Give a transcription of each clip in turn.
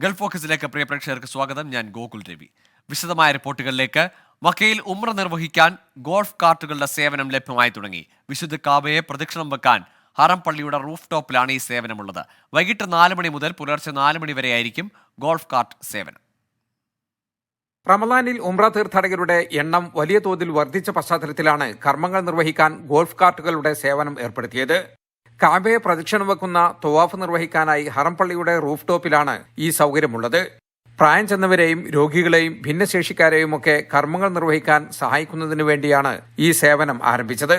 Gulf ഫോക്കസിലേക്ക് പ്രിയ പ്രേക്ഷകർക്ക് സ്വാഗതം. ഞാൻ ഗോകുൽ രവി. വിശദമായ റിപ്പോർട്ടുകളിലേക്ക്. മക്കയിൽ ഉമ്ര നിർവഹിക്കാൻ ഗോൾഫ് കാർട്ടുകളുടെ സേവനം ലഭ്യമായി തുടങ്ങി. വിശുദ്ധ കാബയെ പ്രദക്ഷിണം വെക്കാൻ ഹറം പള്ളിയുടെ റൂഫ് ടോപ്പിലാണ് ഈ സേവനമുള്ളത്. വൈകിട്ട് നാല് മണി മുതൽ പുലർച്ചെ നാല് മണി വരെയായിരിക്കും ഗോൾഫ് കാർട്ട് സേവനം. റമദാനിൽ ഉംറ തീർത്ഥാടകരുടെ എണ്ണം വലിയ തോതിൽ വർദ്ധിച്ച പശ്ചാത്തലത്തിലാണ് കർമ്മങ്ങൾ നിർവഹിക്കാൻ ഗോൾഫ് കാർട്ടുകളുടെ സേവനം ഏർപ്പെടുത്തിയത്. കാബയെ പ്രദക്ഷിണം വെക്കുന്ന തുവാഫ് നിർവഹിക്കാനായി ഹറംപള്ളിയുടെ റൂഫ് ടോപ്പിലാണ് ഈ സൗകര്യമുള്ളത്. പ്രായം ചെന്നവരെയും രോഗികളെയും ഭിന്നശേഷിക്കാരെയും ഒക്കെ കർമ്മങ്ങൾ നിർവഹിക്കാൻ സഹായിക്കുന്നതിനു വേണ്ടിയാണ് ഈ സേവനം ആരംഭിച്ചത്.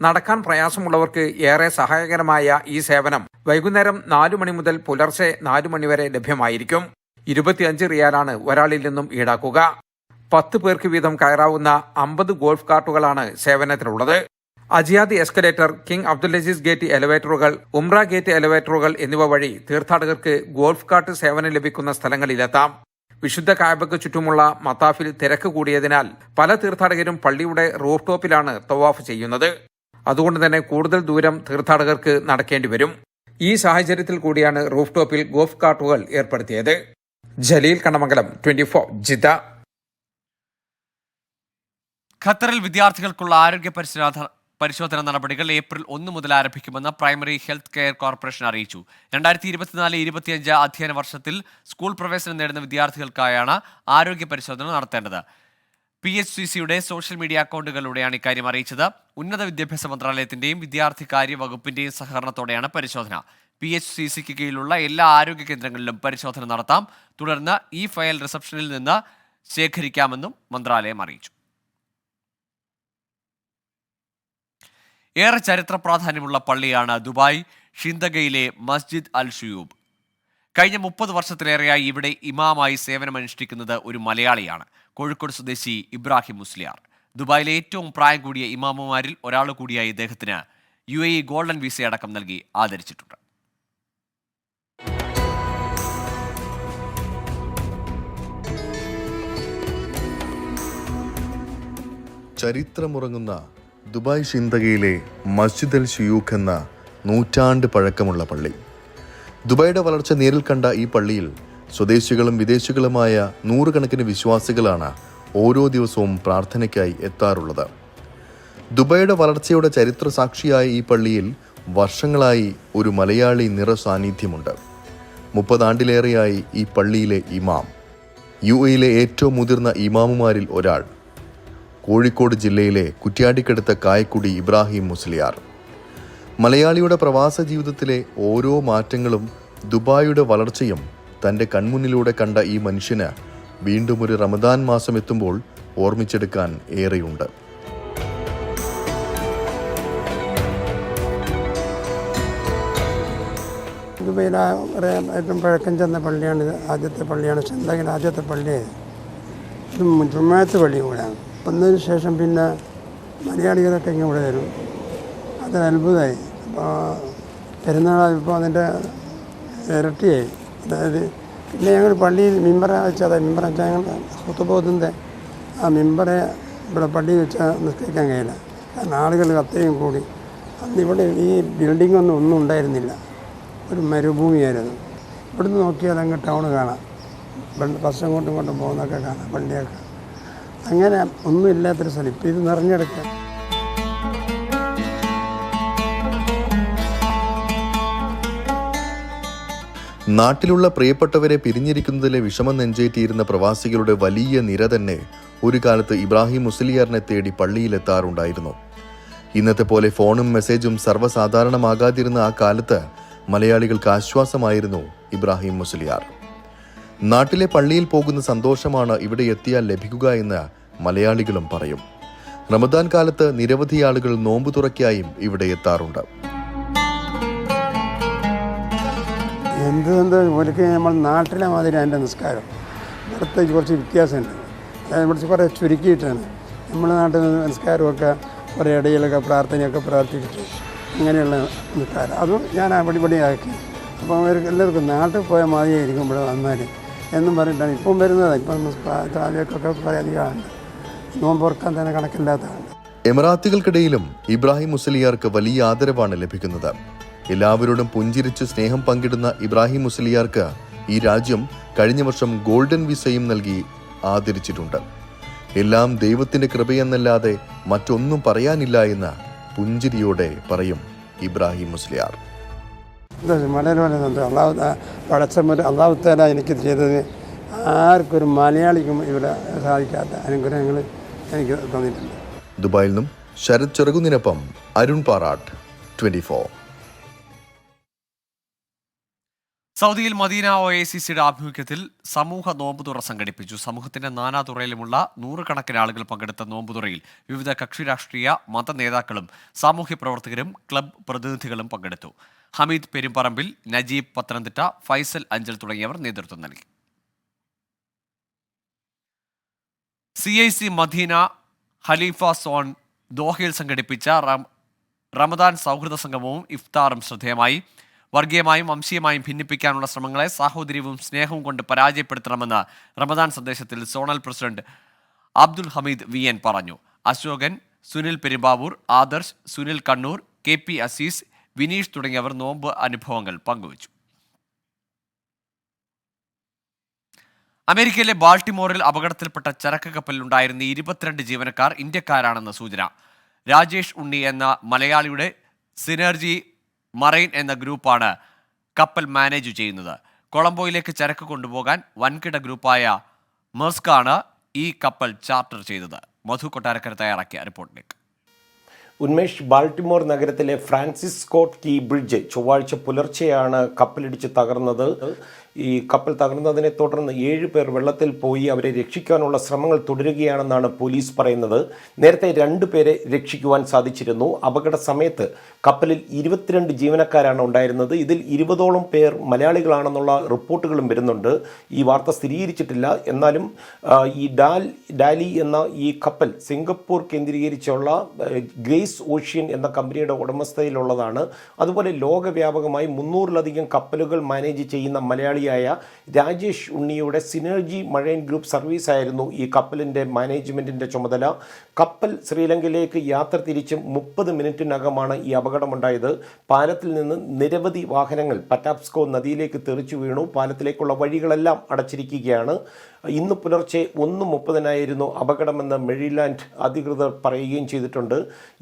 നടക്കാൻ പ്രയാസമുള്ളവർക്ക് ഏറെ സഹായകരമായ ഈ സേവനം വൈകുന്നേരം നാലു മണി മുതൽ പുലർച്ചെ നാലു മണിവരെ ലഭ്യമായിരിക്കും. ഇരുപത്തിയഞ്ച് റിയാലാണ് ഒരാളിൽ നിന്നും ഈടാക്കുക. പത്ത് പേർക്ക് വീതം കയറാവുന്ന അമ്പത് ഗോൾഫ് കാർട്ടുകളാണ് സേവനത്തിലുള്ളത് Ajyad escalator king Abdul Aziz gate എലവേറ്ററുകൾ Umrah gate എലവേറ്ററുകൾ എന്നിവ വഴി തീർത്ഥാടകർക്ക് ഗോൾഫ് കാർട്ട് സേവനം ലഭിക്കുന്ന സ്ഥലങ്ങളിലെത്താം. വിശുദ്ധ കായബക്ക് ചുറ്റുമുള്ള മത്താഫിൽ തിരക്ക് കൂടിയതിനാൽ പല തീർത്ഥാടകരും പള്ളിയുടെ റൂഫ് ടോപ്പിലാണ് തവാഫ് ചെയ്യുന്നത്. അതുകൊണ്ട് തന്നെ കൂടുതൽ ദൂരം തീർത്ഥാടകർക്ക് നടക്കേണ്ടി വരും. ഈ സാഹചര്യത്തിൽ കൂടിയാണ് റൂഫ് ടോപ്പിൽ ഗോൾഫ് കാർട്ടുകൾ ഏർപ്പെടുത്തിയത്. ജലീൽ കണ്ണമംഗലം ട്വന്റി ഫോർ ജിത ഖത്തറിൽ വിദ്യാർത്ഥികൾക്കുള്ള ആരോഗ്യ പരിശോധന പരിശോധന നടപടികൾ ഏപ്രിൽ ഒന്ന് മുതൽ ആരംഭിക്കുമെന്ന് പ്രൈമറി ഹെൽത്ത് കെയർ കോർപ്പറേഷൻ അറിയിച്ചു. രണ്ടായിരത്തി ഇരുപത്തിനാല് ഇരുപത്തിയഞ്ച് അധ്യയന വർഷത്തിൽ സ്കൂൾ പ്രവേശനം നേടുന്ന വിദ്യാർത്ഥികൾക്കായാണ് ആരോഗ്യ പരിശോധന നടത്തേണ്ടത്. പി എച്ച് സി സിയുടെ സോഷ്യൽ മീഡിയ അക്കൗണ്ടുകളിലൂടെയാണ് ഇക്കാര്യം അറിയിച്ചത്. ഉന്നത വിദ്യാഭ്യാസ മന്ത്രാലയത്തിന്റെയും വിദ്യാർത്ഥികാര്യ വകുപ്പിന്റെയും സഹകരണത്തോടെയാണ് പരിശോധന. പി എച്ച് സി സിക്ക് കീഴിലുള്ള എല്ലാ ആരോഗ്യ കേന്ദ്രങ്ങളിലും പരിശോധന നടത്താം. തുടർന്ന് ഈ ഫയൽ റിസപ്ഷനിൽ നിന്ന് ശേഖരിക്കാമെന്നും മന്ത്രാലയം അറിയിച്ചു. ഏറെ ചരിത്ര പ്രാധാന്യമുള്ള പള്ളിയാണ് ദുബായ് ഷിന്തഗയിലെ മസ്ജിദ് അൽ ഷുയൂബ്. കഴിഞ്ഞ മുപ്പത് വർഷത്തിലേറെയായി ഇവിടെ ഇമാമായി സേവനമനുഷ്ഠിക്കുന്നത് ഒരു മലയാളിയാണ്. കോഴിക്കോട് സ്വദേശി ഇബ്രാഹിം മുസ്ലിയാർ. ദുബായിലെ ഏറ്റവും പ്രായം കൂടിയ ഇമാമുമാരിൽ ഒരാൾ കൂടിയായി ഇദ്ദേഹത്തിന് യു എ ഇ ഗോൾഡൻ വിസയടക്കം നൽകി ആദരിച്ചിട്ടുണ്ട്. ചരിത്രമുറങ്ങുന്ന ദുബായ് ഷിന്തകയിലെ മസ്ജിദ് അൽ ഷിയൂഖ് എന്ന നൂറ്റാണ്ട് പഴക്കമുള്ള പള്ളി. ദുബായിയുടെ വളർച്ച നേരിൽ കണ്ട ഈ പള്ളിയിൽ സ്വദേശികളും വിദേശികളുമായ നൂറുകണക്കിന് വിശ്വാസികളാണ് ഓരോ ദിവസവും പ്രാർത്ഥനയ്ക്കായി എത്താറുള്ളത്. ദുബായിയുടെ വളർച്ചയുടെ ചരിത്ര സാക്ഷിയായ ഈ പള്ളിയിൽ വർഷങ്ങളായി ഒരു മലയാളി നിറ സാന്നിധ്യമുണ്ട്. മുപ്പതാണ്ടിലേറെയായി ഈ പള്ളിയിലെ ഇമാം. യു എയിലെ ഏറ്റവും മുതിർന്ന ഇമാമുമാരിൽ ഒരാൾ കോഴിക്കോട് ജില്ലയിലെ കുറ്റ്യാടിക്കടുത്ത കായക്കുടി ഇബ്രാഹിം മുസ്ലിയാർ. മലയാളിയുടെ പ്രവാസ ജീവിതത്തിലെ ഓരോ മാറ്റങ്ങളും ദുബായിയുടെ വളർച്ചയും തന്റെ കൺമുന്നിലൂടെ കണ്ട ഈ മനുഷ്യന് വീണ്ടും ഒരു റമദാൻ മാസം എത്തുമ്പോൾ ഓർമ്മിച്ചെടുക്കാൻ ഏറെയുണ്ട്. ഏറ്റവും പഴക്കം ചെന്ന പള്ളിയാണ് ആദ്യത്തെ പള്ളിയാണ് ചന്തകിലെ ആദ്യത്തെ പള്ളിയായത് ഇത് ജുമായത്ത് പള്ളി കൂടെയാണ്. വന്നതിന് ശേഷം പിന്നെ മലയാളികളൊക്കെ ഇങ്ങനെ ഇവിടെ വരും. അതൊരു അത്ഭുതമായി. അപ്പോൾ പെരുന്നാൾ ഇപ്പോൾ അതിന്റെ ഇരട്ടിയായി. അതായത് പിന്നെ ഞങ്ങൾ പള്ളിയിൽ മിമ്പറ വെച്ചാൽ മിമ്പറ വെച്ചാൽ ഞങ്ങൾ സുഹൃത്തുബോധത്തിന്റെ ആ മിമ്പറെ ഇവിടെ പള്ളിയിൽ വെച്ചാൽ നിസ്കരിക്കാൻ കഴിയില്ല. കാരണം ആളുകൾ അത്രയും കൂടി. അന്ന് ഇവിടെ ഈ ബിൽഡിംഗ് ഒന്നും ഒന്നും ഉണ്ടായിരുന്നില്ല. ഒരു മരുഭൂമിയായിരുന്നു. ഇവിടുന്ന് നോക്കിയാൽ അങ്ങ് ടൗൺ കാണാം. ബസ് അങ്ങോട്ടും ഇങ്ങോട്ടും പോകുന്നതൊക്കെ കാണാം. പള്ളിയൊക്കെ. അങ്ങനെ ഒന്നും ഇല്ലാത്തൊരു സ്ഥലം. ഇപ്പം ഇത് നിറഞ്ഞെടുക്കുക. നാട്ടിലുള്ള പ്രിയപ്പെട്ടവരെ പിരിഞ്ഞിരിക്കുന്നതിലെ വിഷമം നെഞ്ചേറ്റിയിരുന്ന പ്രവാസികളുടെ വലിയ നിര തന്നെ ഒരു കാലത്ത് ഇബ്രാഹിം മുസ്ലിയാറിനെ തേടി പള്ളിയിലെത്താറുണ്ടായിരുന്നു. ഇന്നത്തെ പോലെ ഫോണും മെസ്സേജും സർവസാധാരണമാകാതിരുന്ന ആ കാലത്ത് മലയാളികൾക്ക് ആശ്വാസമായിരുന്നു ഇബ്രാഹിം മുസ്ലിയാർ. നാട്ടിലെ പള്ളിയിൽ പോകുന്ന സന്തോഷമാണ് ഇവിടെ എത്തിയാൽ ലഭിക്കുക എന്ന് മലയാളികളും പറയും. റമദാൻ കാലത്ത് നിരവധി ആളുകൾ നോമ്പു തുറക്കായും ഇവിടെ എത്താറുണ്ട്. എന്ത് എന്ത്? നമ്മൾ നാട്ടിലെ മാതിരി അതിന്റെ നിസ്കാരം. ഇവിടുത്തെ കുറച്ച് വ്യത്യാസമുണ്ട്. അതായത് ഇവിടുത്തെ കുറേ ചുരുക്കിയിട്ടാണ്. നമ്മുടെ നാട്ടിൽ നിസ്കാരമൊക്കെ കുറേ ഇടയിലൊക്കെ പ്രാർത്ഥനയൊക്കെ പ്രാർത്ഥിച്ചിട്ട് അങ്ങനെയുള്ള നിസ്കാരം. അതും ഞാൻ അവിടെ ഇവിടെ ആക്കി. അപ്പോൾ അവർക്ക് എല്ലാവർക്കും നാട്ടിൽ പോയ മാതിരി ഇവിടെ വന്നാൽ. എന്നും പറഞ്ഞിട്ടാണ്. ഇപ്പം വരുന്നത്. ഇപ്പം താഴേക്കൊക്കെ കുറേ അധികമാണ് നോമ്പ് ഓർക്കാൻ തന്നെ കണക്കില്ലാത്തതാണ്. എമിറാത്തുകൾക്കിടയിലും ഇബ്രാഹിം മുസ്ലിയാർക്ക് വലിയ ആദരവാണ് ലഭിക്കുന്നത്. എല്ലാവരോടും പുഞ്ചിരിച്ച് സ്നേഹം പങ്കിടുന്ന ഇബ്രാഹിം മുസ്ലിയാർക്ക് ഈ രാജ്യം കഴിഞ്ഞ വർഷം ഗോൾഡൻ വിസയും നൽകി ആദരിച്ചിട്ടുണ്ട്. എല്ലാം ദൈവത്തിന്റെ കൃപയെന്നല്ലാതെ മറ്റൊന്നും പറയാനില്ല എന്ന് പുഞ്ചിരിയോടെ പറയും ഇബ്രാഹിം മുസ്ലിയാർ. വളരെ വളരെ സന്തോഷം അള്ളാഹു പടച്ചമ്മ അള്ളാഹുത്താല എനിക്ക് ചെയ്തത് ആർക്കൊരു മലയാളിക്കും ഇവിടെ സാധിക്കാത്ത അനുഗ്രഹങ്ങൾ എനിക്ക് തന്നിട്ടുണ്ട്. ദുബായിൽ നിന്നും ശരത് ചെറുകുന്നിനൊപ്പം അരുൺ പാറാട്ട് ട്വന്റി ഫോർ. സൗദിയിൽ മദീന ഒ എ സി സിയുടെ ആഭിമുഖ്യത്തിൽ സമൂഹ നോമ്പുതുറ സംഘടിപ്പിച്ചു. സമൂഹത്തിന്റെ നാനാതുറയിലുമുള്ള നൂറുകണക്കിന് ആളുകൾ പങ്കെടുത്ത നോമ്പുതുറയിൽ വിവിധ കക്ഷി രാഷ്ട്രീയ മത നേതാക്കളും സാമൂഹ്യ പ്രവർത്തകരും ക്ലബ് പ്രതിനിധികളും പങ്കെടുത്തു. ഹമീദ് പെരുമ്പറമ്പിൽ നജീബ് പത്തനംതിട്ട ഫൈസൽ അഞ്ചൽ തുടങ്ങിയവർ നേതൃത്വം നൽകി. C I C Medina Khalifa zone ദോഹയിൽ സംഘടിപ്പിച്ച റമദാൻ സൗഹൃദ സംഗമവും ഇഫ്താറും ശ്രദ്ധേയമായി. വർഗീയമായും വംശീയമായും ഭിന്നിപ്പിക്കാനുള്ള ശ്രമങ്ങളെ സാഹോദര്യവും സ്നേഹവും കൊണ്ട് പരാജയപ്പെടുത്തണമെന്ന് റമദാൻ സന്ദേശത്തിൽ zonal president Abdul Hameed V N പറഞ്ഞു. അശോകൻ സുനിൽ പെരുമ്പാവൂർ ആദർശ് സുനിൽ കണ്ണൂർ കെ പി അസീസ് വിനീഷ് തുടങ്ങിയവർ നോമ്പ് അനുഭവങ്ങൾ പങ്കുവച്ചു. അമേരിക്കയിലെ ബാൾട്ടിമോറിൽ അപകടത്തിൽപ്പെട്ട ചരക്ക് കപ്പലിലുണ്ടായിരുന്ന ഇരുപത്തിരണ്ട് ജീവനക്കാർ ഇന്ത്യക്കാരാണെന്ന സൂചന. രാജേഷ് ഉണ്ണി എന്ന മലയാളിയുടെ സിനർജി മറൈൻ എന്ന ഗ്രൂപ്പാണ് കപ്പൽ മാനേജ് ചെയ്യുന്നത്. കൊളംബോയിലേക്ക് ചരക്ക് കൊണ്ടുപോകാൻ വൻകിട ഗ്രൂപ്പായ മെർസ്കാണ് ഈ കപ്പൽ ചാർട്ടർ ചെയ്തത്. മധു കൊട്ടാരക്കര തയ്യാറാക്കിയ റിപ്പോർട്ടിലേക്ക് ഉന്മേഷ് ബാൾട്ടിമോർ നഗരത്തിലെ ഫ്രാൻസിസ് സ്കോട്ട് കീ ബ്രിഡ്ജ് ചൊവ്വാഴ്ച പുലർച്ചെയാണ് കപ്പലിടിച്ച് തകർന്നത്. ഈ കപ്പൽ തകർന്നതിനെ തുടർന്ന് ഏഴ് പേർ വെള്ളത്തിൽ പോയി അവരെ രക്ഷിക്കാനുള്ള ശ്രമങ്ങൾ തുടരുകയാണെന്നാണ് പോലീസ് പറയുന്നത്. നേരത്തെ രണ്ട് പേരെ രക്ഷിക്കുവാൻ സാധിച്ചിരുന്നു. അപകട സമയത്ത് കപ്പലിൽ ഇരുപത്തിരണ്ട് ജീവനക്കാരാണ് ഉണ്ടായിരുന്നത്. ഇതിൽ ഇരുപതോളം പേർ മലയാളികളാണെന്നുള്ള റിപ്പോർട്ടുകളും വരുന്നുണ്ട്. ഈ വാർത്ത സ്ഥിരീകരിച്ചിട്ടില്ല. എന്നാലും ഈ ഡാൽ ഡാലി എന്ന ഈ കപ്പൽ സിംഗപ്പൂർ കേന്ദ്രീകരിച്ചുള്ള ഗ്രേസ് ഓഷ്യൻ എന്ന കമ്പനിയുടെ ഉടമസ്ഥതയിലുള്ളതാണ്. അതുപോലെ ലോകവ്യാപകമായി മുന്നൂറിലധികം കപ്പലുകൾ മാനേജ് ചെയ്യുന്ന മലയാളിയായ രാജേഷ് ഉണ്ണിയുടെ സിനർജി മഴൈൻ ഗ്രൂപ്പ് സർവീസ് ആയിരുന്നു ഈ കപ്പലിന്റെ മാനേജ്മെന്റിന്റെ ചുമതല. കപ്പൽ ശ്രീലങ്കയിലേക്ക് യാത്ര തിരിച്ച് മുപ്പത് മിനിറ്റിനകമാണ് ഈ അപകടമുണ്ടായത്. പാലത്തിൽ നിന്ന് നിരവധി വാഹനങ്ങൾ പറ്റാപ്സ്കോ നദിയിലേക്ക് തെറിച്ചു വീണു. പാലത്തിലേക്കുള്ള വഴികളെല്ലാം അടച്ചിരിക്കുകയാണ്. ഇന്ന് പുലർച്ചെ ഒന്ന് മുപ്പതിനായിരുന്നു അപകടമെന്ന് മെരിലാൻഡ് അധികൃതർ പറയുകയും ചെയ്തിട്ടുണ്ട്.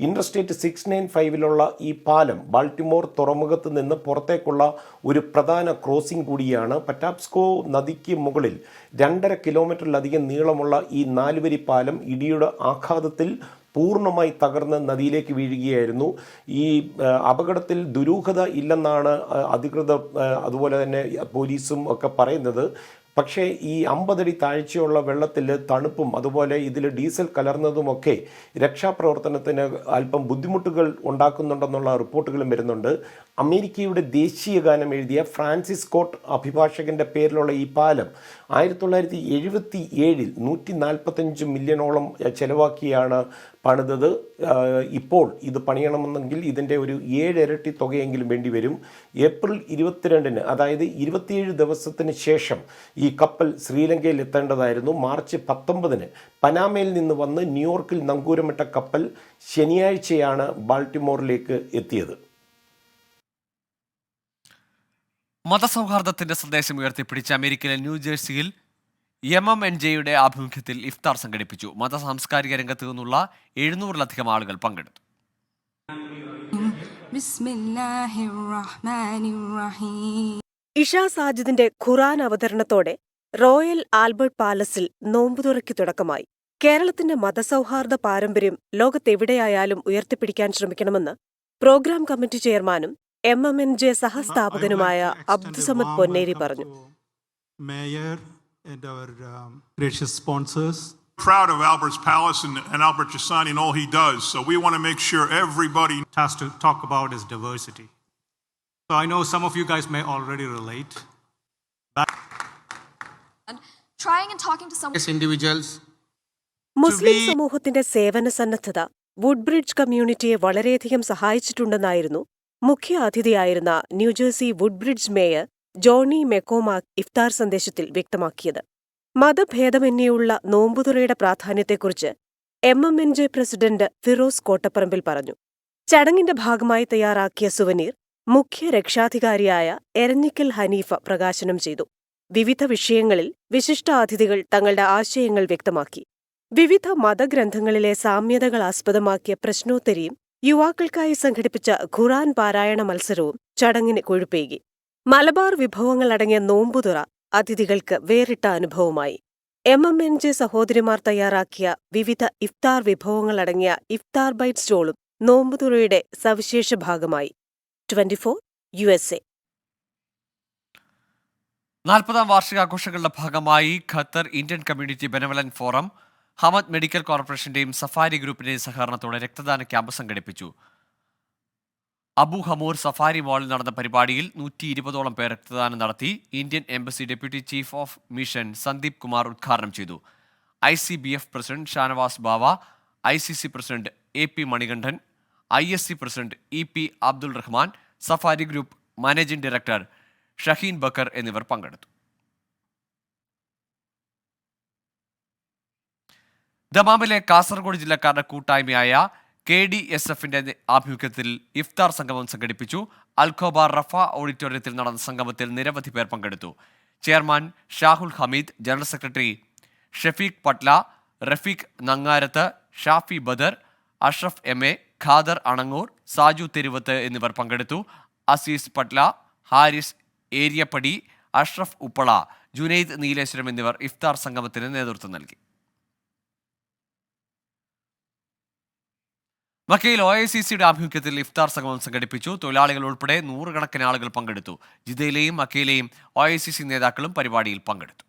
ഇൻഡർസ്റ്റേറ്റ് സിക്സ് നയൻ ഫൈവിലുള്ള ഈ പാലം ബാൾട്ടിമോർ തുറമുഖത്ത് നിന്ന് പുറത്തേക്കുള്ള ഒരു പ്രധാന ക്രോസിംഗ് കൂടിയാണ്. പറ്റാപ്സ്കോ നദിക്ക് മുകളിൽ രണ്ടര കിലോമീറ്ററിലധികം നീളമുള്ള ഈ നാലുവരി പാലം ഇടിയുടെ ആഘാതത്തിൽ പൂർണമായി തകർന്ന് നദിയിലേക്ക് വീഴുകയായിരുന്നു. ഈ അപകടത്തിൽ ദുരൂഹത ഇല്ലെന്നാണ് അധികൃതർ അതുപോലെ തന്നെ പോലീസും ഒക്കെ പറയുന്നത്. പക്ഷേ ഈ അമ്പതടി താഴ്ചയുള്ള വെള്ളത്തിൽ തണുപ്പും അതുപോലെ ഇതിൽ ഡീസൽ കലർന്നതുമൊക്കെ രക്ഷാപ്രവർത്തനത്തിന് അല്പം ബുദ്ധിമുട്ടുകൾ ഉണ്ടാക്കുന്നുണ്ടെന്നുള്ള റിപ്പോർട്ടുകളും വരുന്നുണ്ട്. അമേരിക്കയുടെ ദേശീയ ഗാനം എഴുതിയ ഫ്രാൻസിസ് കോട്ട് അഭിഭാഷകന്റെ പേരിലുള്ള ഈ പാലം ആയിരത്തി തൊള്ളായിരത്തി എഴുപത്തി ഏഴിൽ നൂറ്റി നാൽപ്പത്തഞ്ച് മില്യണോളം ചെലവാക്കിയാണ് പണിതത്. ഇപ്പോൾ ഇത് പണിയണമെന്നെങ്കിൽ ഇതിന്റെ ഒരു ഏഴിരട്ടി തുകയെങ്കിലും വേണ്ടി വരും. ഏപ്രിൽ ഇരുപത്തിരണ്ടിന് അതായത് ഇരുപത്തിയേഴ് ദിവസത്തിന് ശേഷം ഈ കപ്പൽ ശ്രീലങ്കയിൽ എത്തേണ്ടതായിരുന്നു. മാർച്ച് പത്തൊമ്പതിന് പനാമയിൽ നിന്ന് വന്ന് ന്യൂയോർക്കിൽ നങ്കൂരമിട്ട കപ്പൽ ശനിയാഴ്ചയാണ് ബാൾട്ടിമോറിലേക്ക് എത്തിയത്. മതസൗഹാർദ്ദത്തിന്റെ സന്ദേശം ഉയർത്തിപ്പിടിച്ച് അമേരിക്കയിലെ ന്യൂജേഴ്സിയിൽ എം എം എൻ ജെയുടെ ആഭിമുഖ്യത്തിൽ ഇഫ്താർ സംഘടിപ്പിച്ചു. മത സാംസ്കാരിക രംഗത്ത് നിന്നുള്ള എഴുന്നൂറിലധികം ആളുകൾ പങ്കെടുത്തു. ഇഷാ സാജിദിന്റെ ഖുറാൻ അവതരണത്തോടെ റോയൽ ആൽബർട്ട് പാലസിൽ നോമ്പുതുറയ്ക്ക് തുടക്കമായി. കേരളത്തിന്റെ മതസൗഹാർദ്ദ പാരമ്പര്യം ലോകത്തെവിടെയായാലും ഉയർത്തിപ്പിടിക്കാൻ ശ്രമിക്കണമെന്ന് പ്രോഗ്രാം കമ്മിറ്റി ചെയർമാനും എം എം എൻ ജെ സഹസ്ഥാപകനുമായ അബ്ദുസമദ് പൊന്നേരി പറഞ്ഞു mayor and our um, gracious sponsors. proud of Albert's Palace and, and Albert Jasani and all he does. So we want to make sure everybody has to talk about is diversity. So I know some of you guys may already relate. But and Trying and talking to someone individuals മുസ്ലിം സമൂഹത്തിന്റെ സേവന സന്നദ്ധത Woodbridge കമ്മ്യൂണിറ്റിയെ വളരെയധികം സഹായിച്ചിട്ടുണ്ടെന്നായിരുന്നു മുഖ്യ അതിഥിയായിരുന്ന New Jersey Woodbridge mayor John McCormac ഇഫ്താർ സന്ദേശത്തിൽ വ്യക്തമാക്കിയത്. മതഭേദമന്യുള്ള നോമ്പുതുറയുടെ പ്രാധാന്യത്തെക്കുറിച്ച് M M N J president Firoz Kottaparambil പറഞ്ഞു. ചടങ്ങിന്റെ ഭാഗമായി തയ്യാറാക്കിയ സുവനീർ മുഖ്യ രക്ഷാധികാരിയായ എരഞ്ഞിക്കൽ ഹനീഫ പ്രകാശനം ചെയ്തു. വിവിധ വിഷയങ്ങളിൽ വിശിഷ്ട അതിഥികൾ തങ്ങളുടെ ആശയങ്ങൾ വ്യക്തമാക്കി. വിവിധ മതഗ്രന്ഥങ്ങളിലെ സാമ്യതകൾ ആസ്പദമാക്കിയ പ്രശ്നോത്തരിയും യുവാക്കൾക്കായി സംഘടിപ്പിച്ച ഖുറാൻ പാരായണ മത്സരവും ചടങ്ങിന് കൊഴുപ്പേകി. മലബാർ വിഭവങ്ങളടങ്ങിയ നോമ്പുതുറ അതിഥികൾക്ക് വേറിട്ട അനുഭവമായി. എം എം എൻ ജെ സഹോദരിമാർ തയ്യാറാക്കിയ വിവിധ ഇഫ്താർ വിഭവങ്ങളടങ്ങിയ ഇഫ്താർ ബൈറ്റ് സ്റ്റോളും നോമ്പുതുറയുടെ സവിശേഷ ഭാഗമായി. Twenty four U S A. നാൽപ്പതാം വാർഷികാഘോഷങ്ങളുടെ ഭാഗമായി Qatar Indian community benevolent forum Hamad medical കോർപ്പറേഷന്റെയും Safari ഗ്രൂപ്പിന്റെയും സഹകരണത്തോടെ രക്തദാന ക്യാമ്പ് സംഘടിപ്പിച്ചു. അബു ഹമൂർ സഫാരി മാളിൽ നടന്ന പരിപാടിയിൽ നൂറ്റി ഇരുപതോളം പേർ രക്തദാനം നടത്തി Indian embassy deputy chief of mission Sandeep Kumar ഉദ്ഘാടനം ചെയ്തു. I C B F president Shanavas Bava I C C president A P Manikandan I S C president E P Abdul Rahman Safari group managing director Shaheen Bakkar എന്നിവർ പങ്കെടുത്തു. ദമാമിലെ കാസർഗോഡ് ജില്ലക്കാരുടെ കൂട്ടായ്മയായ K D S എഫിന്റെ ആഭിമുഖ്യത്തിൽ ഇഫ്താർ സംഗമം സംഘടിപ്പിച്ചു. Al Khobar Rafah ഓഡിറ്റോറിയത്തിൽ നടന്ന സംഗമത്തിൽ നിരവധി പേർ പങ്കെടുത്തു. Chairman Shahul Hameed general secretary Shafeeq Patla Rafeeq Nangarath Shafi Badar Ashraf M A Khader Anangoor Saju Theruvath എന്നിവർ പങ്കെടുത്തു. അസീസ് പട്ല ഹാരിസ് ഏരിയപ്പടി അഷ്റഫ് ഉപ്പള ജുനൈദ് നീലേശ്വരം എന്നിവർ ഇഫ്താർ സംഗമത്തിന് നേതൃത്വം നൽകി. മക്കയിൽ ഒ ഐ സി സിയുടെ ആഭിമുഖ്യത്തിൽ ഇഫ്താർ സംഗമം സംഘടിപ്പിച്ചു. തൊഴിലാളികൾ ഉൾപ്പെടെ നൂറുകണക്കിന് ആളുകൾ പങ്കെടുത്തു. ജിദ്ദയിലെയും മക്കയിലെയും ഒ ഐ സി സി നേതാക്കളും പരിപാടിയിൽ പങ്കെടുത്തു.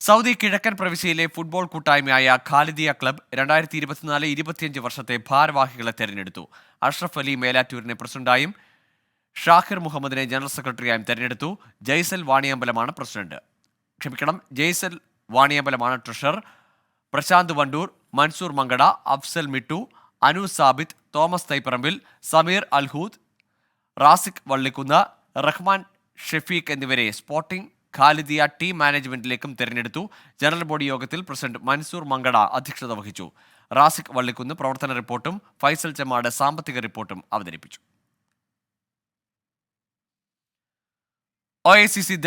സൗദി കിഴക്കൻ പ്രവിശ്യയിലെ ഫുട്ബോൾ കൂട്ടായ്മയായ ഖാലിദിയ ക്ലബ് രണ്ടായിരത്തി ഇരുപത്തിനാല് ഇരുപത്തിയഞ്ച് വർഷത്തെ ഭാരവാഹികളെ തെരഞ്ഞെടുത്തു. അഷ്റഫ് അലി മേലാറ്റൂരിനെ പ്രസിഡന്റായും ഷാഹിർ മുഹമ്മദിനെ ജനറൽ സെക്രട്ടറിയായും തെരഞ്ഞെടുത്തു. ജയ്സൽ വാണിയമ്പലമാണ് പ്രസിഡന്റ്. ക്ഷമിക്കണം ജയ്സൽ വാണിയമ്പലമാണ് ട്രഷറർ പ്രശാന്ത് വണ്ടൂർ മൻസൂർ മങ്കട അഫ്സൽ മിട്ടു അനു സാബിത്ത് തോമസ് തൈപ്പറമ്പിൽ സമീർ അൽഹൂദ് റാസിഖ് വള്ളിക്കുന്ന് റഹ്മാൻ ഷെഫീഖ് എന്നിവരെ സ്പോർട്ടിംഗ് ഖാലിദിയ ടീം മാനേജ്മെന്റിലേക്കും തെരഞ്ഞെടുത്തു. ജനറൽ ബോഡി യോഗത്തിൽ പ്രസിഡന്റ് മൻസൂർ മങ്കട അധ്യക്ഷത വഹിച്ചു. റാസിഖ് വള്ളിക്കുന്ന് പ്രവർത്തന റിപ്പോർട്ടും ഫൈസൽ ചെമാട് സാമ്പത്തിക റിപ്പോർട്ടും അവതരിപ്പിച്ചു. ഒ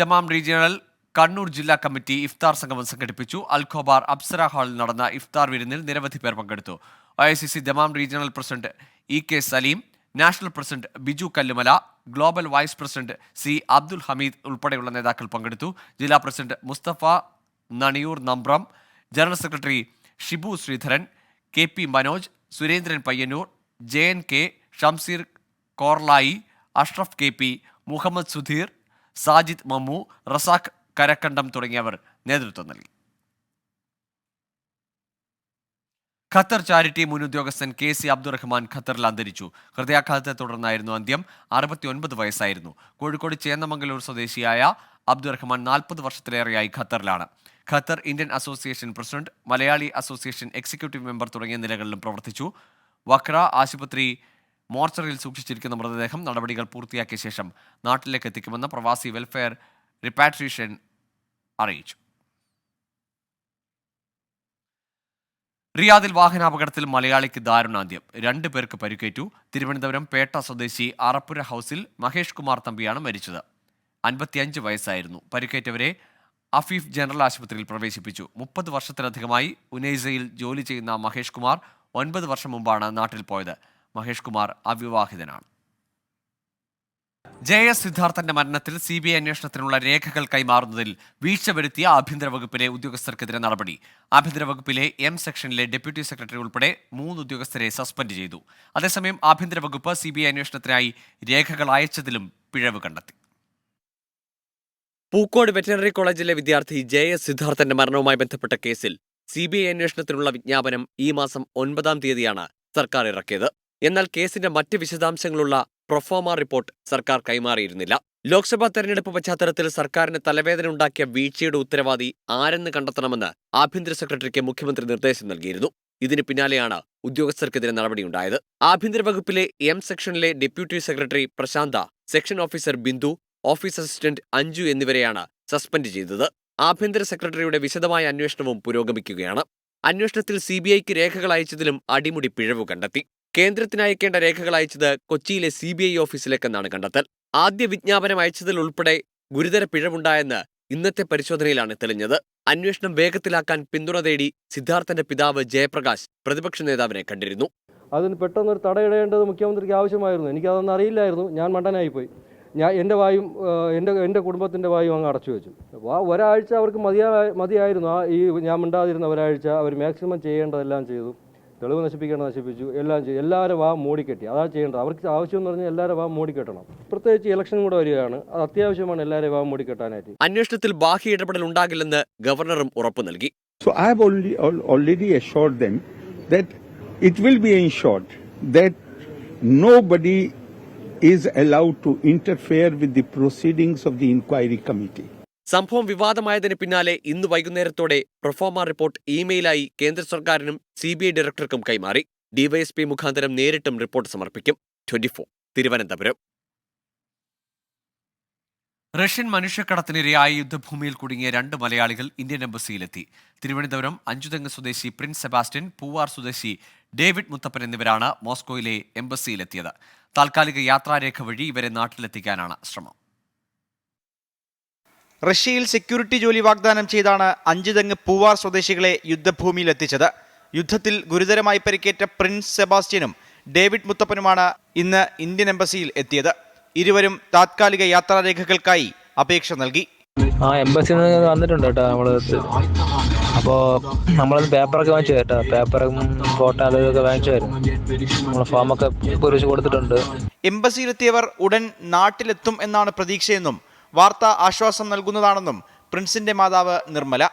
ദമാം റീജിയണൽ കണ്ണൂർ ജില്ലാ കമ്മിറ്റി ഇഫ്താർ സംഗമം സംഘടിപ്പിച്ചു. അൽഖോബാർ അപ്സര ഹാളിൽ നടന്ന ഇഫ്താർ വിരുന്നിൽ നിരവധി പേർ പങ്കെടുത്തു. I C C Dammam regional president E K Saleem national president Biju Kallumala global vice president C Abdul Hameed ഉൾപ്പെടെയുള്ള നേതാക്കൾ പങ്കെടുത്തു. ജില്ലാ president Musthafa Naniyoor Nambram general secretary Shibu Sreedharan K P Manoj Surendran Payyanur J N K Shamseer Korlai Ashraf K P Muhammad Sudheer Sajid Mammu Razak Karakkandam തുടങ്ങിയവർ നേതൃത്വം നൽകി. Qatar charity മുൻ ഉദ്യോഗസ്ഥൻ K C Abdurahman ഖത്തറിൽ അന്തരിച്ചു. ഹൃദയാഘാതത്തെ തുടർന്നായിരുന്നു അന്ത്യം. അറുപത്തിയൊൻപത് വയസ്സായിരുന്നു. കോഴിക്കോട് ചേന്നമംഗലൂർ സ്വദേശിയായ അബ്ദുറഹ്മാൻ നാൽപ്പത് വർഷത്തിലേറെയായി ഖത്തറിലാണ്. Qatar Indian association president Malayali association executive member തുടങ്ങിയ നിലകളിലും പ്രവർത്തിച്ചു. വക്ര ആശുപത്രി മോർച്ചറിയിൽ സൂക്ഷിച്ചിരിക്കുന്ന മൃതദേഹം നടപടികൾ പൂർത്തിയാക്കിയ ശേഷം നാട്ടിലേക്ക് എത്തിക്കുമെന്ന് പ്രവാസി വെൽഫെയർ റിപ്പാട്രിയേഷൻ അറിയിച്ചു. റിയാദിൽ വാഹനാപകടത്തിൽ മലയാളിക്ക് ദാരുണാന്ത്യം. രണ്ടു പേർക്ക് പരിക്കേറ്റു. തിരുവനന്തപുരം പേട്ട സ്വദേശി അറപ്പുര ഹൗസിൽ മഹേഷ് കുമാർ തമ്പിയാണ് മരിച്ചത്. അൻപത്തിയഞ്ച് വയസ്സായിരുന്നു. പരിക്കേറ്റവരെ അഫീഫ് ജനറൽ ആശുപത്രിയിൽ പ്രവേശിപ്പിച്ചു. മുപ്പത് വർഷത്തിലധികമായി ഉനൈസയിൽ ജോലി ചെയ്യുന്ന മഹേഷ് കുമാർ ഒൻപത് വർഷം മുമ്പാണ് നാട്ടിൽ പോയത്. മഹേഷ് കുമാർ അവിവാഹിതനാണ്. ജെ എസ് സിദ്ധാർത്ഥന്റെ മരണത്തിൽ സി ബി ഐ അന്വേഷണത്തിനുള്ള രേഖകൾ കൈമാറുന്നതിൽ വീഴ്ച വരുത്തിയ ആഭ്യന്തര വകുപ്പിലെ ഉദ്യോഗസ്ഥർക്കെതിരെ നടപടി. ആഭ്യന്തര വകുപ്പിലെ എം സെക്ഷനിലെ ഡെപ്യൂട്ടി സെക്രട്ടറി ഉൾപ്പെടെ മൂന്ന് ഉദ്യോഗസ്ഥരെ സസ്പെൻഡ് ചെയ്തു. അതേസമയം ആഭ്യന്തര വകുപ്പ് സി ബി ഐ അന്വേഷണത്തിനായി രേഖകൾ അയച്ചതിലും പിഴവ് കണ്ടെത്തി. പൂക്കോട് വെറ്ററിനറി കോളേജിലെ വിദ്യാർത്ഥി ജെ എസ് സിദ്ധാർത്ഥന്റെ മരണവുമായി ബന്ധപ്പെട്ട കേസിൽ സി ബി ഐ അന്വേഷണത്തിനുള്ള വിജ്ഞാപനം ഈ മാസം ഒൻപതാം തീയതിയാണ് സർക്കാർ ഇറക്കിയത്. എന്നാൽ കേസിന്റെ മറ്റ് വിശദാംശങ്ങളുള്ള പ്രൊഫോമ റിപ്പോർട്ട് സർക്കാർ കൈമാറിയിരുന്നില്ല. ലോക്സഭാ തെരഞ്ഞെടുപ്പ് പശ്ചാത്തലത്തിൽ സർക്കാരിന് തലവേദന ഉണ്ടാക്കിയ വീഴ്ചയുടെ ഉത്തരവാദി ആരെന്ന് കണ്ടെത്തണമെന്ന് ആഭ്യന്തര സെക്രട്ടറിക്ക് മുഖ്യമന്ത്രി നിർദ്ദേശം നൽകിയിരുന്നു. ഇതിന് പിന്നാലെയാണ് ഉദ്യോഗസ്ഥർക്കെതിരെ നടപടിയുണ്ടായത്. ആഭ്യന്തര വകുപ്പിലെ M സെക്ഷനിലെ deputy secretary Prashantha section officer Bindu office assistant Anju എന്നിവരെയാണ് സസ്പെൻഡ് ചെയ്തത്. ആഭ്യന്തര സെക്രട്ടറിയുടെ വിശദമായ അന്വേഷണവും പുരോഗമിക്കുകയാണ്. അന്വേഷണത്തിൽ സി ബി ഐക്ക് രേഖകൾ അയച്ചതിലും അടിമുടി പിഴവ് കണ്ടെത്തി. കേന്ദ്രത്തിന് അയക്കേണ്ട രേഖകൾ അയച്ചത് കൊച്ചിയിലെ സി ബി ഐ ഓഫീസിലേക്കെന്നാണ് കണ്ടെത്തൽ. ആദ്യ വിജ്ഞാപനം അയച്ചതിൽ ഉൾപ്പെടെ ഗുരുതര പിഴവുണ്ടായെന്ന് ഇന്നത്തെ പരിശോധനയിലാണ് തെളിഞ്ഞത്. അന്വേഷണം വേഗത്തിലാക്കാൻ പിന്തുണ തേടി സിദ്ധാർത്ഥന്റെ പിതാവ് ജയപ്രകാശ് പ്രതിപക്ഷ നേതാവിനെ കണ്ടിരുന്നു. അതിന് പെട്ടെന്നൊരു തടയിടേണ്ടത് മുഖ്യമന്ത്രിക്ക് ആവശ്യമായിരുന്നു. എനിക്കതൊന്നും അറിയില്ലായിരുന്നു. ഞാൻ മണ്ടനായി പോയി ഞാൻ എന്റെ വായും എന്റെ എന്റെ കുടുംബത്തിന്റെ വായും അങ്ങ് അടച്ചു വെച്ചു. അപ്പോൾ ആ ഒരാഴ്ച അവർക്ക് മതിയായ മതിയായിരുന്നു. ആ ഈ ഞാൻ മിണ്ടാതിരുന്ന ഒരാഴ്ച അവർ മാക്സിമം ചെയ്യേണ്ടതെല്ലാം ചെയ്തു. തെളിവ് നശിപ്പിക്കേണ്ട നശിപ്പിച്ചു. എല്ലാം ചെയ്തു എല്ലാവരും വാ മൂടിക്കെട്ടി അതാണ് ചെയ്യേണ്ടത്. അവർക്ക് ആവശ്യം എന്ന് പറഞ്ഞാൽ എല്ലാവരും വാ മൂടിക്കെട്ടണം പ്രത്യേകിച്ച് ഇലക്ഷൻ കൂടെ വരികയാണ്. അത് അത്യാവശ്യമാണ് എല്ലാവരും വാ മൂടിക്കെട്ടാനായിട്ട് അന്വേഷണത്തിൽ ബാഹ്യ ഇടപെടൽ ഉണ്ടാകില്ലെന്ന് ഗവർണറും ഉറപ്പ് നൽകി. So I have already, al- already assured them that it will be ensured that nobody is allowed to interfere with the proceedings of the inquiry committee. സംഭവം വിവാദമായതിന് പിന്നാലെ ഇന്ന് വൈകുന്നേരത്തോടെ പ്രൊഫോമ റിപ്പോർട്ട് ഇമെയിലായി കേന്ദ്ര സർക്കാരിനും സി ബി ഐ ഡയറക്ടർക്കും കൈമാറി. DYSP മുഖാന്തരം നേരിട്ടും report സമർപ്പിക്കും. ട്വന്റി തിരുവനന്തപുരം. റഷ്യൻ മനുഷ്യക്കടത്തിനിരയായി യുദ്ധഭൂമിയിൽ കുടുങ്ങിയ രണ്ട് മലയാളികൾ ഇന്ത്യൻ എംബസിയിലെത്തി. തിരുവനന്തപുരം അഞ്ചുതെങ്ങ് സ്വദേശി പ്രിൻസ് സെബാസ്റ്റ്യൻ പൂവാർ സ്വദേശി ഡേവിഡ് മുത്തപ്പൻ എന്നിവരാണ് മോസ്കോയിലെ എംബസിയിലെത്തിയത്. താൽക്കാലിക യാത്രാരേഖ വഴി ഇവരെ നാട്ടിലെത്തിക്കാനാണ് ശ്രമം. റഷ്യയിൽ സെക്യൂരിറ്റി ജോലി വാഗ്ദാനം ചെയ്താണ് അഞ്ചുതെങ്ങ് പൂവാർ സ്വദേശികളെ യുദ്ധഭൂമിയിൽ എത്തിച്ചത്. യുദ്ധത്തിൽ ഗുരുതരമായി പരിക്കേറ്റ പ്രിൻസ് സെബാസ്റ്റ്യനും ഡേവിഡ് മുത്തപ്പനുമാണ് ഇന്ന് ഇന്ത്യൻ എംബസിയിൽ എത്തിയത്. ഇരുവരും താത്കാലിക യാത്രാരേഖകൾക്കായി അപേക്ഷ നൽകി. ആ എംബസിയിൽ നിന്ന് വന്നിട്ടുണ്ട് കേട്ടോ നമ്മൾ അപ്പോൾ നമ്മളത് പേപ്പറൊക്കെ വാങ്ങിച്ചു കേട്ടോ. പേപ്പറും ഫോട്ടോ അതൊക്കെ വാങ്ങിച്ചായിരുന്നു നമ്മൾ ഫോമൊക്കെ കുറിച്ച് കൊടുത്തിട്ടുണ്ട്. എംബസിയിലെത്തിയവർ ഉടൻ നാട്ടിലെത്തും എന്നാണ് പ്രതീക്ഷയെന്നും വാർത്ത ആശ്വാസം നൽകുന്നതാണെന്നും പ്രിൻസിന്റെ മാതാവ് നിർമ്മല.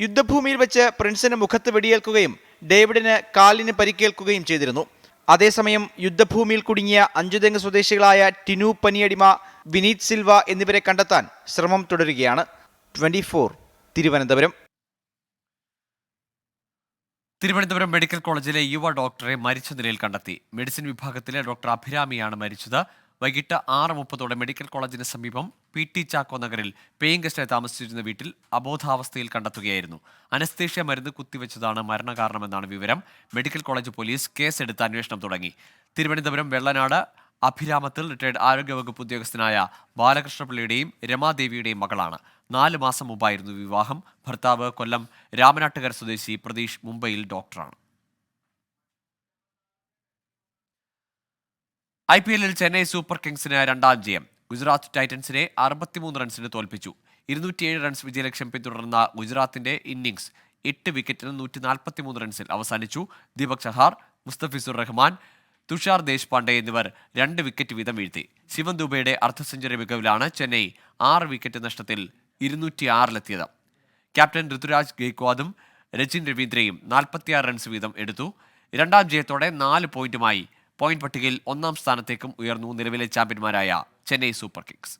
യുദ്ധഭൂമിയിൽ വെച്ച് പ്രിൻസിന് മുഖത്ത് വെടിയേൽക്കുകയും ഡേവിഡിന് കാലിന് പരിക്കേൽക്കുകയും ചെയ്തിരുന്നു. അതേസമയം യുദ്ധഭൂമിയിൽ കുടുങ്ങിയ അഞ്ചുതെങ്ങ് സ്വദേശികളായ ടിനു പനിയടിമ വിനീത് സിൽവ എന്നിവരെ കണ്ടെത്താൻ ശ്രമം തുടരുകയാണ്. ട്വന്റി തിരുവനന്തപുരം. തിരുവനന്തപുരം മെഡിക്കൽ കോളേജിലെ യുവ ഡോക്ടറെ മരിച്ച നിലയിൽ കണ്ടെത്തി. മെഡിസിൻ വിഭാഗത്തിലെ ഡോക്ടർ അഭിരാമിയാണ് മരിച്ചത്. വൈകിട്ട് ആറ് മുപ്പതോടെ മെഡിക്കൽ കോളേജിന് സമീപം പി ടി ചാക്കോ നഗറിൽ പേയിങ് ഗസ്റ്റായി താമസിച്ചിരുന്ന വീട്ടിൽ അബോധാവസ്ഥയിൽ കണ്ടെത്തുകയായിരുന്നു. അനസ്തേഷ്യ മരുന്ന് കുത്തിവെച്ചതാണ് മരണകാരണമെന്നാണ് വിവരം. മെഡിക്കൽ കോളേജ് പോലീസ് കേസെടുത്ത് അന്വേഷണം തുടങ്ങി. തിരുവനന്തപുരം വെള്ളനാട് അഭിരാമത്തിൽ റിട്ടയർഡ് ആരോഗ്യവകുപ്പ് ഉദ്യോഗസ്ഥനായ ബാലകൃഷ്ണപിള്ളിയുടെയും രമാദേവിയുടെയും മകളാണ്. നാല് മാസം മുമ്പായിരുന്നു വിവാഹം. ഭർത്താവ് കൊല്ലം രാമനാട്ടുകര സ്വദേശി പ്രതീഷ് മുംബൈയിൽ ഡോക്ടറാണ്. ഐ പി എല്ലിൽ ചെന്നൈ സൂപ്പർ കിങ്സിന് രണ്ടാം ജയം. ഗുജറാത്ത് ടൈറ്റൻസിനെ അറുപത്തിമൂന്ന് റൺസിന് തോൽപ്പിച്ചു. ഇരുന്നൂറ്റിയേഴ് റൺസ് വിജയലക്ഷ്യം പിന്തുടർന്ന ഗുജറാത്തിന്റെ ഇന്നിംഗ്സ് എട്ട് വിക്കറ്റിന് നൂറ്റി നാൽപ്പത്തിമൂന്ന് റൺസിൽ അവസാനിച്ചു. ദീപക് ചഹാർ മുസ്തഫിസുർ റഹ്മാൻ തുഷാർ ദേശ്പാണ്ഡെ എന്നിവർ രണ്ട് വിക്കറ്റ് വീതം വീഴ്ത്തി. ശിവൻ ദുബൈയുടെ അർദ്ധ സെഞ്ചുറി മികവിലാണ് ചെന്നൈ ആറ് വിക്കറ്റ് നഷ്ടത്തിൽ ഇരുന്നൂറ്റി ആറിലെത്തിയത് ക്യാപ്റ്റൻ ഋതുരാജ് ഗെയ്ക്വാദും രജിൻ രവീന്ദ്രയും നാൽപ്പത്തിയാറ് റൺസ് വീതം എടുത്തു. രണ്ടാം ജയത്തോടെ നാല് പോയിന്റുമായി പോയിന്റ് പട്ടികയിൽ ഒന്നാം സ്ഥാനത്തേക്കും ഉയർന്നു നിലവിലെ ചാമ്പ്യന്മാരായ ചെന്നൈ സൂപ്പർ കിങ്സ്.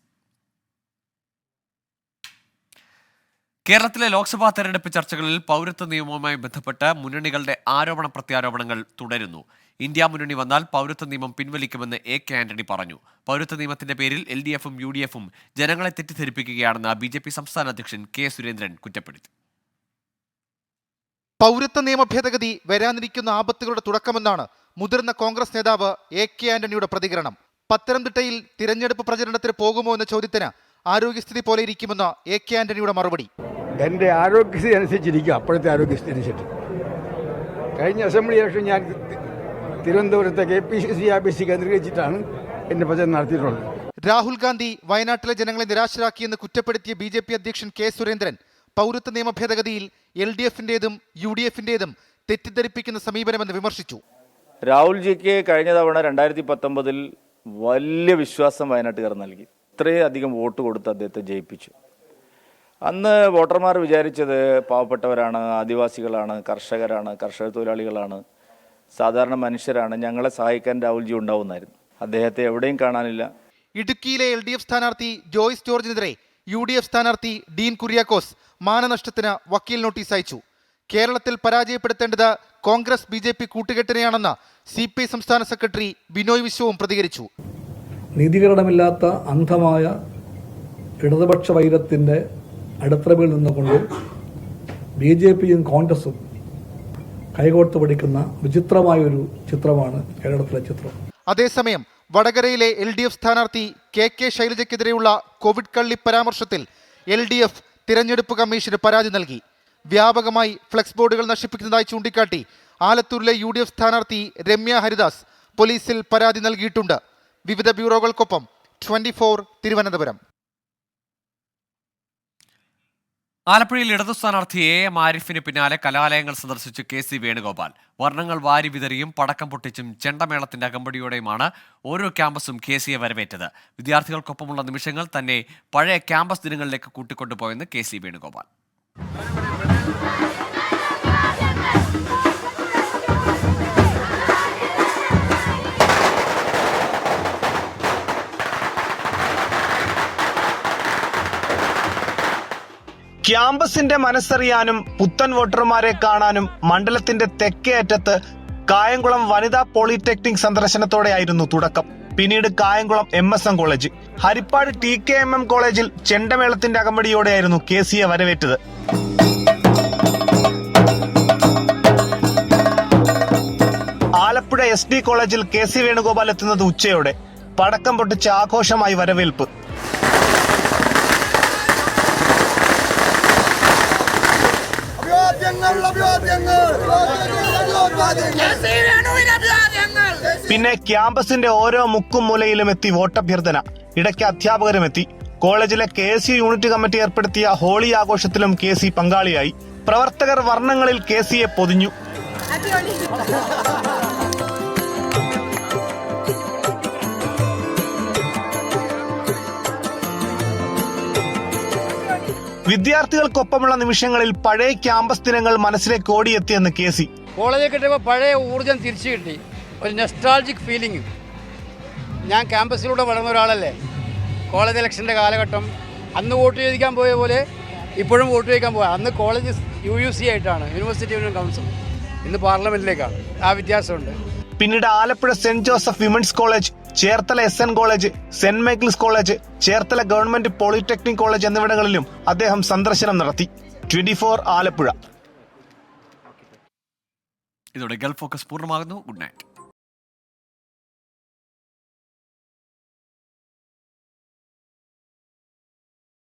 കേരളത്തിലെ ലോക്സഭാ തെരഞ്ഞെടുപ്പ് ചർച്ചകളിൽ പൗരത്വ നിയമവുമായി ബന്ധപ്പെട്ട് മുന്നണികളുടെ ആരോപണ പ്രത്യാരോപണങ്ങൾ തുടരുന്നു. ഇന്ത്യ മുന്നണി വന്നാൽ പൗരത്വ നിയമം പിൻവലിക്കുമെന്ന് എ കെ ആന്റണി പറഞ്ഞു. പൗരത്വ നിയമത്തിന്റെ പേരിൽ എൽ ഡി എഫും യു ഡി എഫും ജനങ്ങളെ തെറ്റിദ്ധരിപ്പിക്കുകയാണെന്ന് ബി ജെ പി സംസ്ഥാന അധ്യക്ഷൻ കെ സുരേന്ദ്രൻ കുറ്റപ്പെടുത്തി. പൗരത്വ നിയമ ഭേദഗതി വരാനിരിക്കുന്ന ആപത്തുകളുടെ തുടക്കമെന്നാണ് മുതിർന്ന കോൺഗ്രസ് നേതാവ് എ കെ ആന്റണിയുടെ പ്രതികരണം. പത്തനംതിട്ടയിൽ തിരഞ്ഞെടുപ്പ് പ്രചരണത്തിന് പോകുമോ എന്ന ചോദ്യത്തിന് ആരോഗ്യസ്ഥിതി പോലെ ഇരിക്കുമെന്ന് എ കെ ആന്റണിയുടെ മറുപടി. എന്റെ ആരോഗ്യസ്ഥിതി അനുസരിച്ചിരിക്കും. അപ്പോഴത്തെ ആരോഗ്യസ്ഥിതി അനുസരിച്ചിട്ട്. കഴിഞ്ഞ അസംബ്ലി ഇലക്ഷൻ ഞാൻ തിരുവനന്തപുരത്തെ K P C C office കേന്ദ്രീകരിച്ചിട്ടാണ് എന്റെ പ്രചരണം നടത്തിയിട്ടുള്ളത്. രാഹുൽ ഗാന്ധി വയനാട്ടിലെ ജനങ്ങളെ നിരാശരാക്കിയെന്ന് കുറ്റപ്പെടുത്തിയ ബി ജെ പി അധ്യക്ഷൻ കെ സുരേന്ദ്രൻ പൗരത്വ നിയമ ഭേദഗതിയിൽ എൽ ഡി എഫിന്റേതും യു ഡി എഫിന്റേതും തെറ്റിദ്ധരിപ്പിക്കുന്ന സമീപനമെന്ന് വിമർശിച്ചു. രാഹുൽജിക്ക് കഴിഞ്ഞ തവണ രണ്ടായിരത്തി പത്തൊമ്പതിൽ വലിയ വിശ്വാസം വയനാട്ടുകാർ നൽകി. ഇത്രയധികം വോട്ട് കൊടുത്ത് അദ്ദേഹത്തെ ജയിപ്പിച്ചു. അന്ന് വോട്ടർമാർ വിചാരിച്ചത് പാവപ്പെട്ടവരാണ് ആദിവാസികളാണ് കർഷകരാണ് കർഷക തൊഴിലാളികളാണ് സാധാരണ മനുഷ്യരാണ് ഞങ്ങളെ സഹായിക്കാൻ രാഹുൽജി ഉണ്ടാവുന്നായിരുന്നു. അദ്ദേഹത്തെ എവിടെയും കാണാനില്ല. ഇടുക്കിയിലെ എൽ ഡി എഫ് സ്ഥാനാർത്ഥി ജോയ്സ് ജോർജിനെതിരെ യു ഡി എഫ് സ്ഥാനാർത്ഥി ഡീൻ കുര്യാക്കോസ് മാനനഷ്ടത്തിന് വക്കീൽ നോട്ടീസ് അയച്ചു. കേരളത്തിൽ പരാജയപ്പെടുത്തേണ്ടത് കോൺഗ്രസ് ബി ജെ പി കൂട്ടുകെട്ടിനെയാണെന്ന് സി പി ഐ സംസ്ഥാന സെക്രട്ടറി ബിനോയ് വിശ്വവും പ്രതികരിച്ചു. നീതികരണമില്ലാത്ത അന്ധമായ ഇടതുപക്ഷ വൈരത്തിന്റെ അടിത്തറവിൽ നിന്നുകൊണ്ട് ബി ജെ പിയും കോൺഗ്രസും കൈകോർത്ത് പഠിക്കുന്ന വിചിത്രമായ ഒരു ചിത്രമാണ് കേരളത്തിലെ ചിത്രം. അതേസമയം വടകരയിലെ എൽ ഡി എഫ് സ്ഥാനാർത്ഥി കെ കെ ശൈലജയ്ക്കെതിരെയുള്ള കോവിഡ് കള്ളി പരാമർശത്തിൽ എൽ ഡി എഫ് തിരഞ്ഞെടുപ്പ് കമ്മീഷന് പരാതി നൽകി. വ്യാപകമായി ഫ്ലെക്സ് ബോർഡുകൾ നശിപ്പിക്കുന്നതായി ചൂണ്ടിക്കാട്ടി ആലത്തൂരിലെ യു ഡി എഫ് സ്ഥാനാർത്ഥി രമ്യ ഹരിദാസ് പോലീസിൽ പരാതി നൽകിയിട്ടുണ്ട്. വിവിധ ബ്യൂറോകൾക്കൊപ്പം ട്വന്റി ഫോർ തിരുവനന്തപുരം. ആലപ്പുഴയിൽ ഇടതു സ്ഥാനാർത്ഥി എ എം ആരിഫിന് പിന്നാലെ കലാലയങ്ങൾ സന്ദർശിച്ച് കെ സി വേണുഗോപാൽ. വർണങ്ങൾ വാരി വിതറിയും പടക്കം പൊട്ടിച്ചും ചെണ്ടമേളത്തിന്റെ അകമ്പടിയോടെയുമാണ് ഓരോ ക്യാമ്പസും കെ സിയെ വരവേറ്റത്. വിദ്യാർത്ഥികൾക്കൊപ്പമുള്ള നിമിഷങ്ങൾ തന്നെ പഴയ ക്യാമ്പസ് ദിനങ്ങളിലേക്ക് കൂട്ടിക്കൊണ്ടുപോയെന്ന് കെ സി വേണുഗോപാൽ. ക്യാമ്പസിന്റെ മനസ്സറിയാനും പുത്തൻ വോട്ടർമാരെ കാണാനും മണ്ഡലത്തിന്റെ തെക്കേ അറ്റത്ത് കായംകുളം വനിതാ പോളിടെക്നിക് സന്ദർശനത്തോടെയായിരുന്നു തുടക്കം. പിന്നീട് Kayamkulam M S M college. Harippad T K M M കോളേജിൽ ചെണ്ടമേളത്തിന്റെ അകമ്പടിയോടെയായിരുന്നു കെ സിയെ വരവേറ്റത്. ആലപ്പുഴ എസ് ഡി കോളേജിൽ കെ സി വേണുഗോപാൽ എത്തുന്നത് ഉച്ചയോടെ. പടക്കം പൊട്ടിച്ച് ആഘോഷമായി വരവേൽപ്പ്. പിന്നെ ക്യാമ്പസിന്റെ ഓരോ മുക്കും മൂലയിലും എത്തി വോട്ടഭ്യർത്ഥന. ഇടയ്ക്ക് അധ്യാപകരും എത്തി കോളേജിലെ കെ സി യൂണിറ്റ് കമ്മിറ്റി ഏർപ്പെടുത്തിയ ഹോളി ആഘോഷത്തിലും കെ സി പങ്കാളിയായി. പ്രവർത്തകർ വർണങ്ങളിൽ കെ സിയെ പൊതിഞ്ഞു. വിദ്യാർത്ഥികൾക്കൊപ്പമുള്ള നിമിഷങ്ങളിൽ പഴയ ക്യാമ്പസ് ദിനങ്ങൾ മനസ്സിലേക്ക് ഓടിയെത്തിയെന്ന് കെ സി. കോളേജിൽ കിട്ടിയപ്പോൾ പഴയ ഊർജം തിരിച്ചു കിട്ടി. ഒരു നെസ്ട്രാൾജിക് ഫീലിംഗ് ഞാൻ ക്യാമ്പസിലൂടെ വളർന്ന ഒരാളല്ലേ. കോളേജ് ഇലക്ഷന്റെ കാലഘട്ടം. അന്ന് വോട്ട് ചോദിക്കാൻ പോയ പോലെ ഇപ്പോഴും വോട്ട് ചോദിക്കാൻ പോയ അന്ന് കോളേജ് യു യു സി ആയിട്ടാണ് യൂണിവേഴ്സിറ്റി യൂണിയൻ കൗൺസിൽ ഇന്ന് പാർലമെന്റിലേക്കാണ് ആ വ്യത്യാസമുണ്ട്. പിന്നീട് Alappuzha Saint Joseph women's college Cherthala S N college Saint Michael's college Cherthala government polytechnic college എന്നിവിടങ്ങളിലും അദ്ദേഹം സന്ദർശനം നടത്തി. Twenty four Alappuzha. ഇതോടെ ഗൾഫ് ഫോക്കസ് പൂർണമാകുന്നു. Good night.